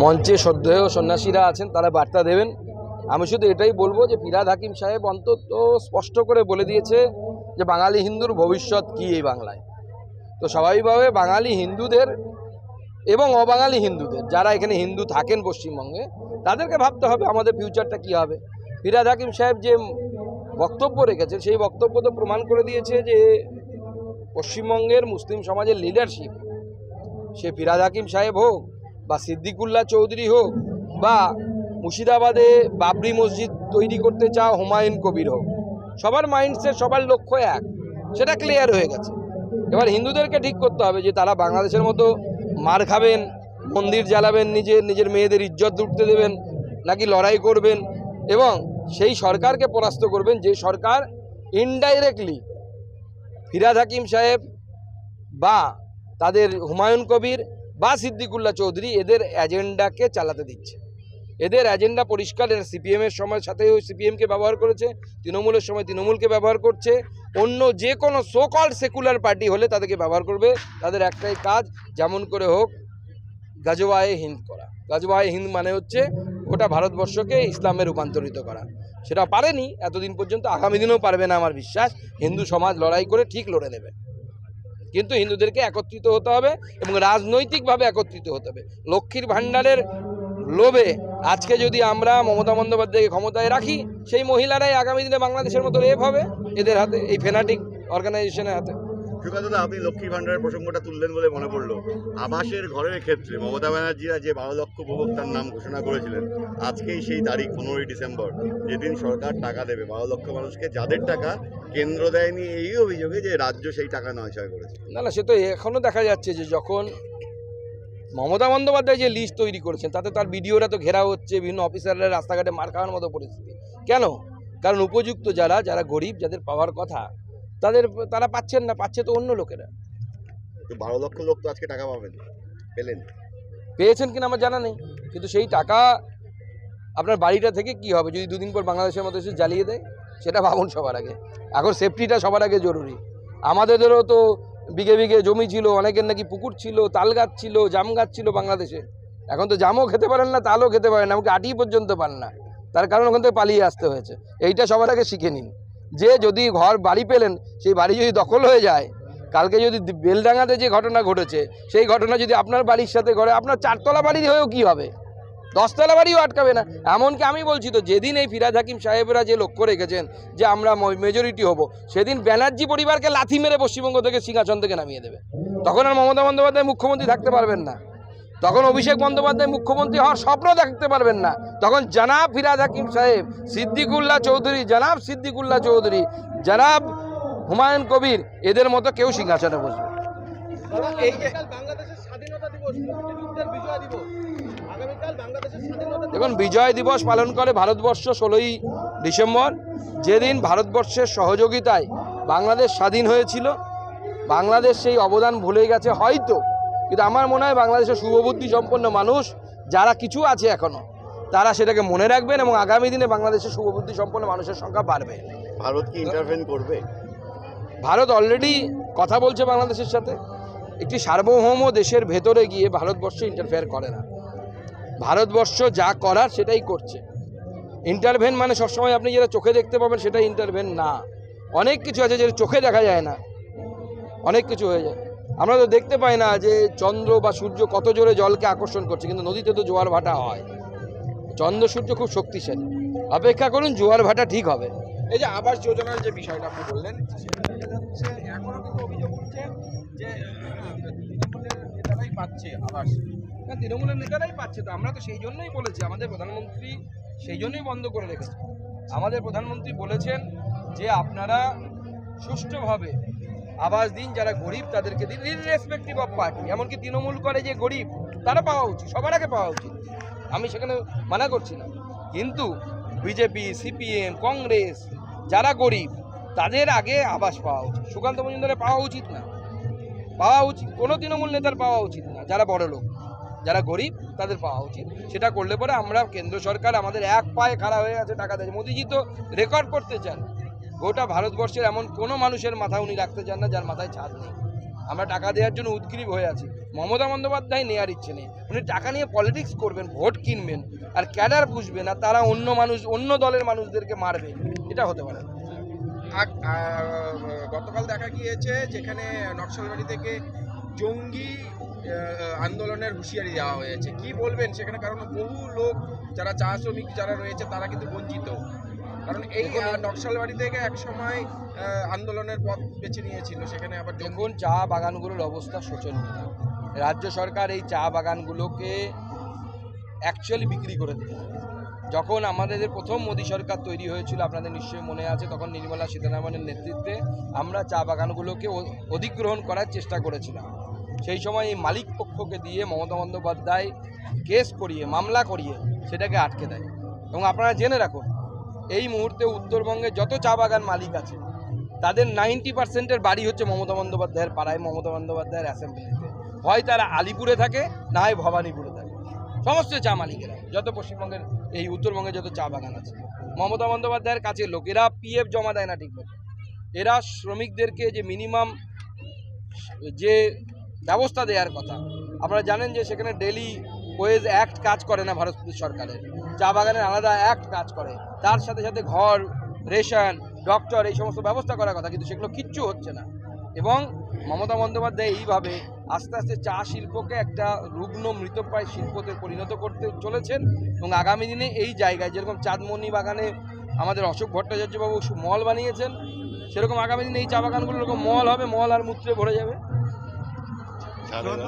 মঞ্চে শ্রদ্ধেয় সন্ন্যাসীরা আছেন, তারা বার্তা দেবেন। আমি শুধু এটাই বলব যে ফিরাদ হাকিম সাহেব অন্তত স্পষ্ট করে বলে দিয়েছে যে বাঙালি হিন্দুর ভবিষ্যৎ কী এই বাংলায়। তো স্বাভাবিকভাবে বাঙালি হিন্দুদের এবং অবাঙালি হিন্দুদের, যারা এখানে হিন্দু থাকেন পশ্চিমবঙ্গে, তাদেরকে ভাবতে হবে আমাদের ফিউচারটা কী হবে। ফিরাদ হাকিম সাহেব যে বক্তব্য রেখেছেন, সেই বক্তব্য তো প্রমাণ করে দিয়েছে যে পশ্চিমবঙ্গের মুসলিম সমাজের লিডারশিপ সে ফিরাদ হাকিম সাহেব হোক বা সিদ্দিকুল্লাহ চৌধুরী হোক বা মুর্শিদাবাদে বাবরি মসজিদ তৈরি করতে চাও হুমায়ুন কবির হোক, সবার মাইন্ডসেট সবার লক্ষ্য এক, সেটা ক্লিয়ার হয়ে গেছে। এবার হিন্দুদেরকে ঠিক করতে হবে যে তারা বাংলাদেশের মতো মার খাবেন, মন্দির জ্বালাবেন নিজের নিজের মেয়েদের ইজ্জত উঠতে দেবেন, নাকি লড়াই করবেন এবং সেই সরকারকে পরাস্ত করবেন যে সরকার ইনডাইরেক্টলি ফিরাদ হাকিম সাহেব বা তাদের হুমায়ুন কবির বা সিদ্দিকুল্লাহ চৌধুরী এদের এজেন্ডাকে চালাতে দিচ্ছে। এদের এজেন্ডা পরিষ্কার, এরা সিপিএমের সময় সাথে ওই সিপিএমকে ব্যবহার করেছে, তৃণমূলের সময় তৃণমূলকে ব্যবহার করছে। অন্য যে কোনো সোকল সেকুলার পার্টি হলে তাদেরকে ব্যবহার করবে। তাদের একটাই কাজ, যেমন করে হোক গাজওয়ায়ে হিন্দ করা। গাজওয়ায়ে হিন্দ মানে হচ্ছে গোটা ভারতবর্ষকে ইসলামে রূপান্তরিত করা। সেটা পারেনি, এতদিন পর্যন্ত, আগামী দিনেও পারবে না আমার বিশ্বাস। হিন্দু সমাজ লড়াই করে ঠিক লড়ে নেবে। কিন্তু হিন্দুদেরকে একত্রিত হতে হবে এবং রাজনৈতিকভাবে একত্রিত হতে হবে। লক্ষ্মীর ভাণ্ডারের লোভে আজকে যদি আমরা মমতা বন্দ্যোপাধ্যায়কে ক্ষমতায় রাখি, সেই মহিলারাই আগামী দিনে বাংলাদেশের মতো রেপ হবে, এদের হাতে, এই ফেনাটিক অর্গানাইজেশনের হাতে। সুকান্ত দা আপনি লক্ষ্মী ভান্ডারের প্রসঙ্গটা তুললেন বলে মনে পড়ল। আবাসের ঘরের ক্ষেত্রে মমতা ব্যানার্জিরা যে বারো লক্ষ উপভোক্তার নাম ঘোষণা করেছিলেন, আজকেই সেই তারিখ পনেরোই ডিসেম্বর, যেদিন সরকার টাকা দেবে। বারো লক্ষ মানুষকে যাদের টাকা কেন্দ্র দেয়নি, এই অভিযোগে যে রাজ্য সেই টাকা নয় ছয় করেছে। না না, সে তো এখনও দেখা যাচ্ছে যে যখন মমতা বন্দ্যোপাধ্যায় যে লিস্ট তৈরি করেছেন, তাতে তার ভিডিওরা তো ঘেরা হচ্ছে, বিভিন্ন অফিসাররা রাস্তাঘাটে মার খাওয়ার মতো পরিস্থিতি। কেন? কারণ উপযুক্ত যারা যারা গরিব, যাদের পাওয়ার কথা তাদের তারা পাচ্ছেন না পাচ্ছে তো অন্য লোকেরা। বারো লক্ষ লোক তো আজকে টাকা পাবেন পেলেন। পেয়েছেন কিনা আমার জানা নেই কিন্তু সেই টাকা আপনার বাড়িটা থেকে কি হবে যদি দুদিন পর বাংলাদেশের মতো এসে জ্বালিয়ে দেয় সেটা ভাবুন সবার আগে। এখন সেফটিটা সবার আগে জরুরি। আমাদেরও তো বিঘে বিঘে জমি ছিল অনেকের নাকি পুকুর ছিল তাল গাছ ছিল জাম গাছ ছিল বাংলাদেশে। এখন তো জামও খেতে পারেন না তালও খেতে পারেন না এমনকি আটি পর্যন্ত পান না। তার কারণ ওখান থেকে পালিয়ে আসতে হয়েছে। এইটা সবার আগে শিখে নিন। যে যদি ঘর বাড়ি পেলেন, সেই বাড়ি যদি দখল হয়ে যায়, কালকে যদি বেলডাঙাতে যে ঘটনা ঘটেছে, সেই ঘটনা যদি আপনার বাড়ির সাথে ঘটে, আপনার চারতলা বাড়ি হয়েও কি হবে? দশতলা বাড়িও আটকাবে না। এমনকি আমি বলছি তো, যেদিন এই ফিরাজ হাকিম সাহেবরা যে লক্ষ্য রেখেছেন যে আমরা মেজরিটি হব, সেদিন ব্যানার্জি পরিবারকে লাথি মেরে পশ্চিমবঙ্গ থেকে সিংহাসন থেকে নামিয়ে দেবে। তখন আর মমতা বন্দ্যোপাধ্যায় মুখ্যমন্ত্রী থাকতে পারবেন না। তখন অভিষেক বন্দ্যোপাধ্যায় মুখ্যমন্ত্রী হওয়ার স্বপ্ন দেখতে পারবেন না। তখন জানাব ফিরাজ হাকিম সাহেব, সিদ্দিকুল্লাহ চৌধুরী, জানাব সিদ্দিকুল্লাহ চৌধুরী, জানাব হুমায়ুন কবির, এদের মতো কেউ সিংহাসনে বসবে দেখুন, বিজয় দিবস পালন করে ভারতবর্ষ ষোলোই ডিসেম্বর। যেদিন ভারতবর্ষের সহযোগিতায় বাংলাদেশ স্বাধীন হয়েছিল, বাংলাদেশ সেই অবদান ভুলে গেছে। হয়তো কিন্তু আমার মনে হয় বাংলাদেশের শুভবুদ্ধি সম্পন্ন মানুষ যারা কিছু আছে এখনও তারা সেটাকে মনে রাখবেন এবং আগামী দিনে বাংলাদেশের শুভবুদ্ধি সম্পন্ন মানুষের সংখ্যা বাড়বে। ভারত কি ইন্টারভেন করবে? ভারত অলরেডি কথা বলছে বাংলাদেশের সাথে। একটি সার্বভৌম দেশের ভেতরে গিয়ে ভারতবর্ষ ইন্টারফেয়ার করে না। ভারতবর্ষ যা করার সেটাই করছে। ইন্টারভেন মানে সবসময় আপনি যেটা চোখে দেখতে পাবেন সেটা ইন্টারভেন না। অনেক কিছু আছে যেটা চোখে দেখা যায় না। অনেক কিছু হয়ে যায়। আমরা তো দেখতে পাই না যে চন্দ্র বা সূর্য কত জোরে জলকে আকর্ষণ করছে, কিন্তু নদীতে তো জোয়ার ভাটা হয়। চন্দ্র, সূর্য খুব শক্তিশালী। অপেক্ষা করুন, জোয়ার ভাটা ঠিক হবে। এই যে আবাস যোজনার যে বিষয়টা আপনি বললেন অভিযোগ নেতারাই পাচ্ছে আবাস। না, তৃণমূলের নেতারাই পাচ্ছে তো, আমরা তো সেই জন্যই বলেছি, আমাদের প্রধানমন্ত্রী সেই জন্যই বন্ধ করে রেখেছে। আমাদের প্রধানমন্ত্রী বলেছেন যে, আপনারা সুষ্ঠুভাবে আবাস দিন, যারা গরিব তাদেরকে দিন রেসপেক্টিভ অফ পার্টি এমনকি তৃণমূল করে যে গরিব, তারা পাওয়া উচিত, সবার আগে পাওয়া উচিত। আমি সেখানে মানা করছি না। কিন্তু বিজেপি সিপিএম কংগ্রেস যারা গরিব, তাদের আগে আবাস পাওয়া উচিত। সুকান্ত মজুমদারের পাওয়া উচিত না। পাওয়া উচিত। কোনো তৃণমূল নেতার পাওয়া উচিত না। যারা বড় লোক, যারা গরিব, তাদের পাওয়া উচিত। সেটা করলে পরে আমরা, কেন্দ্র সরকার আমাদের এক পায়ে খাড়া হয়ে আছে টাকা দেয়। মোদিজি তো রেকর্ড করতে চান। গোটা ভারতবর্ষের এমন কোনো মানুষের মাথা উনি রাখতে চান না, যার মাথায় ছাদ নেই। আমরা টাকা দেওয়ার জন্য উদ্গ্রীব হয়ে আছি। মমতা বন্দ্যোপাধ্যায় নেওয়ার ইচ্ছে নেই। উনি টাকা নিয়ে পলিটিক্স করবেন, ভোট কিনবেন, আর ক্যাডার বুঝবেন আর তারা অন্য মানুষ, অন্য দলের মানুষদেরকে মারবে। এটা হতে পারে গতকাল দেখা গিয়েছে যেখানে নকশালবাড়ি থেকে জঙ্গি আন্দোলনের হুঁশিয়ারি দেওয়া হয়েছে। কি বলবেন? সেখানে কারণ বহু লোক, যারা চা শ্রমিক যারা রয়েছে, তারা কিন্তু বঞ্চিত। কারণ এই নকশালবাড়ি থেকে এক সময় আন্দোলনের পথ বেছে নিয়েছিল, সেখানে আবার দেখুন, চা বাগানগুলোর অবস্থা শোচনীয়। রাজ্য সরকার এই চা বাগানগুলোকে অ্যাকচুয়ালি বিক্রি করে দিয়েছে। যখন আমাদের প্রথম মোদী সরকার তৈরি হয়েছিল, আপনাদের নিশ্চয়ই মনে আছে, তখন নির্মলা সীতারামনের নেতৃত্বে আমরা চা বাগানগুলোকে অধিগ্রহণ করার চেষ্টা করেছিলাম। সেই সময় এই মালিক পক্ষকে দিয়ে মমতা বন্দ্যোপাধ্যায় কেস করিয়ে, মামলা করিয়ে সেটাকে আটকে দেয়। এবং আপনারা জেনে রাখুন এই মুহূর্তে উত্তরবঙ্গে যত চা বাগান মালিক আছে, তাদের নাইনটি পার্সেন্টের বাড়ি হচ্ছে মমতা বন্দ্যোপাধ্যায়ের পাড়ায়, মমতা বন্দ্যোপাধ্যায়ের অ্যাসেম্বলিতে। হয় তারা আলিপুরে থাকে, না হয় ভবানীপুরে থাকে। সমস্ত চা মালিকেরা, যত পশ্চিমবঙ্গের, এই উত্তরবঙ্গে যত চা বাগান আছে। মমতা বন্দ্যোপাধ্যায়ের কাছে লোক এরা পিএফ জমা দেয় না ঠিকমতো এরা শ্রমিকদেরকে যে মিনিমাম যে ব্যবস্থা দেওয়ার কথা, আপনারা জানেন যে সেখানে ডেলি ওয়েজ অ্যাক্ট কাজ করে না ভারত সরকারের। চা বাগানের আলাদা অ্যাক্ট কাজ করে। তার সাথে সাথে ঘর, রেশন, ডক্টর এই সমস্ত ব্যবস্থা করার কথা, কিন্তু সেগুলো কিচ্ছু হচ্ছে না। এবং মমতা বন্দ্যোপাধ্যায় এইভাবে আস্তে আস্তে চা শিল্পকে একটা রুগ্ন মৃতপ্রায় শিল্পতে পরিণত করতে চলেছেন এবং আগামী দিনে এই জায়গায় যেরকম চাঁদমণি বাগানে আমাদের অশোক ভট্টাচার্যবাবু মল বানিয়েছেন, সেরকম আগামী দিনে এই চা বাগানগুলো এরকম মল হবে, মল আর মূত্রে ভরে যাবে।